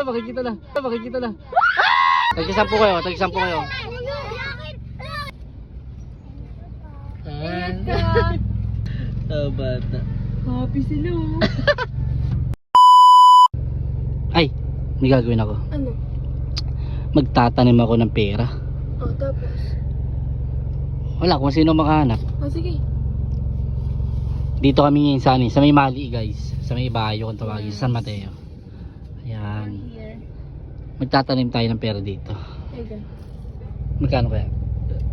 Makikita na. Makikita na. Tagkisampu kayo, tagkisampu kayo. Ah, bata. Happy sila. oh. Ay, may gagawin ako. Ano? Magtatanim ako ng pera. Oh, tapos? Wala kung sino makahanap. Oh, sige. Dito kami ngayon sa, ano, sa may mali guys. Sa may bayo kung tawagin. Sa San Mateo. Ayan. Magtatanim tayo ng pera dito. Okay. Magkano kaya?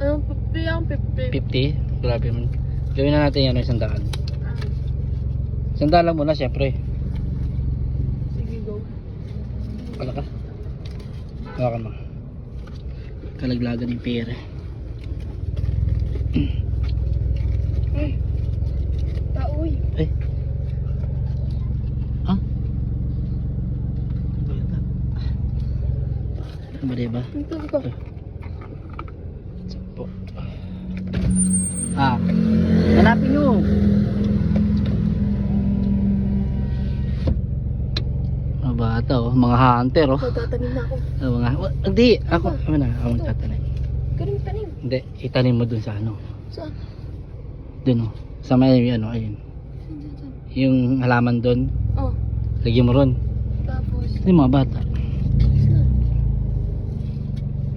Anong pipi ang pipi? 50? Grabe man. Gawin na natin yan isang daan. Isang daan lang muna syempre. Sige, go. Wala ka. Hawakan mo. Kalaglagan yung pera. Ay. Taoy. Eh. Ah? Ano ba diba? Ito. Sampo. Ah. Hanapin nyo. Mga bata oh. Mga hunter oh. Magtatanim na ako. Ah, mga, wa- hindi. Ako. Ako na. Ako magtatanim. Ganun tanim. Hindi. Itanim mo dun sa ano. Saan? Dun oh. Sa may ano. Ayun. Yung halaman dun. Oh, Lagyan mo ron. tapos. Ito yung mga bata. Saan?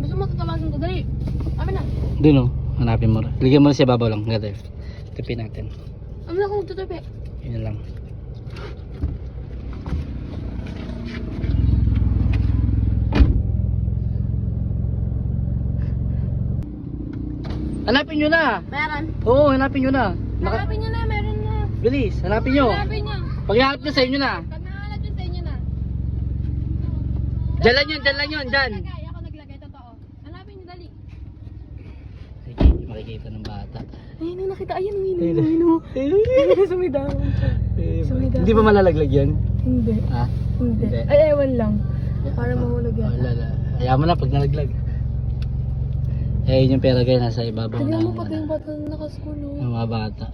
Basta matatalasan ko, dali. Amin na. Dun oh. Hanapin mo ron. Lagyan mo rin sa babaw lang. Gather. Tipin natin. Amin na akong tutupi. Yun lang. Hanapin nyo na! Meron. Oo, hanapin nyo na. Naka Hanapin niyo na, meron na. Bilis, hanapin nyo. Hanapin niyo. Pag hanap nyo sa inyo na. Pag nahanap yun sa inyo na. Dyan lang yun, dyan lang yun, dyan. Naglagay, ako naglagay, totoo. Hanapin niyo, dali. Sige, makikita ng bata. Ayun na nakita, ayun, ayun, Ayun. ayun, ayun. May dahon. Sa may dahon. Hindi ba malalaglag yan? Hindi. Ha? Hindi. Hindi. Ay, ewan lang. Para mahulog yan. Wala na. Hayaan mo na pag nalaglag. Eh, yun yung pera kayo nasa ibabaw Tignan mo na. pati yung bata na naka-school, oh. Yung mga bata.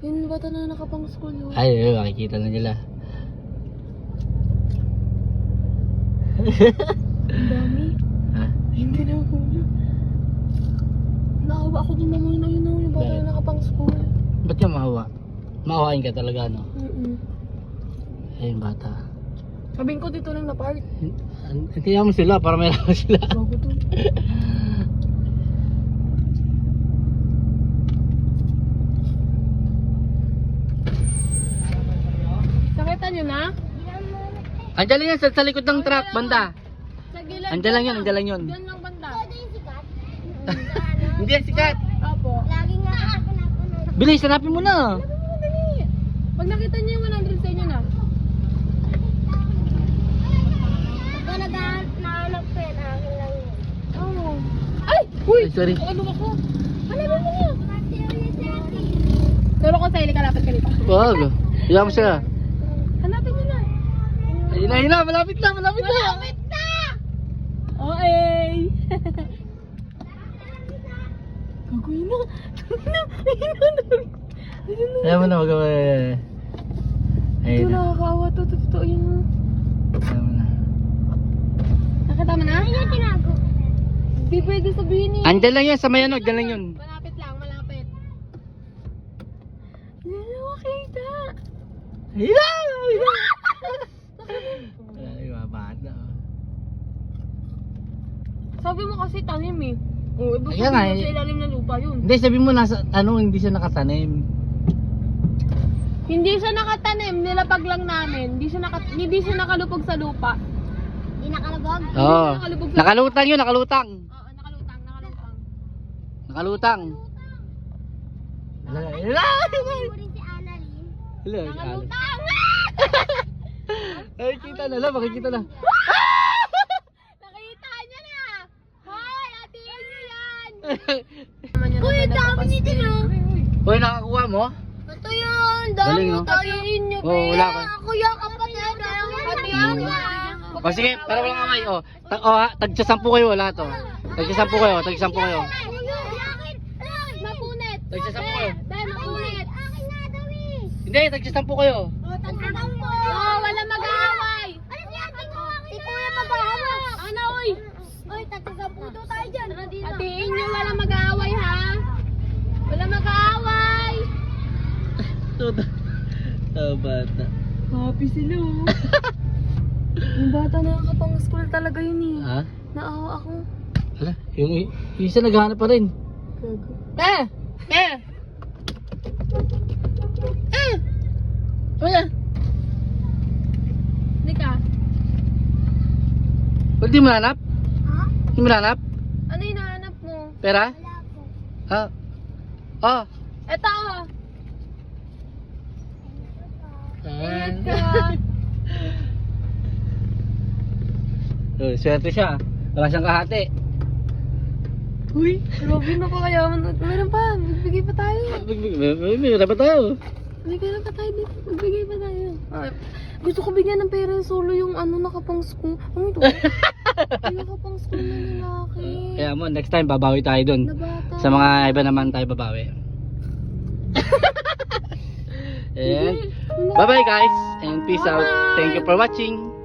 Yung bata na nakapang school, oh. Ay, ay, makikita na nila. Ang dami. Ha? Hindi na hulog. Naawa ako din naman na yun, oh, yung bata Bakit? na nakapang school. Ba't ka mahawa? Maawain ka talaga, no? Mm-mm. Eh, yung bata. Sabihin ko dito lang na park. Hindi mo sila para may lakas sila. Bago to. Nakita nyo na? Andiyan lang yan sa, sa likod ng truck, banda. Sa gilid. Andiyan lang yun, andiyan lang yun. Diyan lang banda. Hindi yan sikat. Opo. Lagi nga ako napunod. Bilis, hanapin mo na. Pag nakita nyo yung 100 sa inyo na. Ikaw naghahanap pera, akin lang yun. Oo. Ay! Uy! Ay, sorry. Ano ako? Hanapin mo niya. Turo ko sa ili, kalapit ka dito. Wag. Hiya mo siya. Hanapin niyo na. Ayun na, ayun na. Malapit na, malapit na. Malapit na! Okay. Gagawin na. Ayun na. Ayun na. Ayun na. Ayaw mo na, wag mo. Ayun na. nakakawa to. Totoo yun. Ayaw mo na. Nakita mo na? Ano tinago? Hindi pwede sabihin eh. Andyan lang yan, sa may ano, dyan lang yun. Malapit lang, malapit. Hindi na makita. Ayun na! Ayun na! Ay, mga bata. oh. Sabi mo kasi tanim eh. Oo, ibig Kaya nga, sabihin eh. sa ilalim ng lupa yun. Hindi, sabi mo nasa, ano, hindi siya nakatanim. Hindi siya nakatanim, nilapag lang namin. Hindi siya, naka, hindi siya nakalupog sa lupa. Di nakalabog? Oo. nakalubog sa- Nakalutang yun, nakalutang. Oo, nakalutang, nakalutang. Nakalutang. Wala, wala. Mo rin si Annalyn. Wala, Alex. Nakalutang! Ay, kita na lang, makikita na. Nakita niya na! Hoy, atiin niyo yan! Dami nito no. Hoy, nakakuha mo? Ito yun, Galing, no? Atiin niyo, Oo, wala ka. Kuya kapatid. Niyo. O sige, para walang kamay. O, ta o ha, tagsa sampu kayo, wala to. Tagsa sampu kayo, tagsa sampu kayo. Mapunit! Tagsa sampu kayo. Dahil mapunit! Akin nga daw eh. Hindi, tagsa sampu kayo. Tagsagang po. Oo, wala mag-aaway! Ano si ate ko? Si kuya Nagsasamputo tayo dyan. Tara dito. Hatiin nyo, wala mag-aaway ha. Wala mag-aaway. Oh, bata. Happy sila oh. Yung bata nakakapang school talaga yun eh. Ha? Naawa ako. Hala, yung, yung isa naghahanap pa rin. Gago. Eh! Eh! Eh! Wala. Hindi ka. Ba't di mo nanap? Ha? Di mo nanap? Ano yung nahanap mo? Pera? Wala po. Ha? Ah. Eto oh. Ingat ka. Oh, swerte siya. Wala siyang kahati. Uy, grabe na pa kaya. Meron pa. Magbigay pa tayo. May, may, tayo. Magbigay pa tayo dito. Magbigay pa tayo. Ay, gusto ko bigyan ng pera solo yung ano nakapang school. Ano ito? nakapang school na lalaki. Kaya mo, next time babawi tayo dun. Sa mga iba naman tayo babawi. And bye bye guys and peace out. Thank you for watching.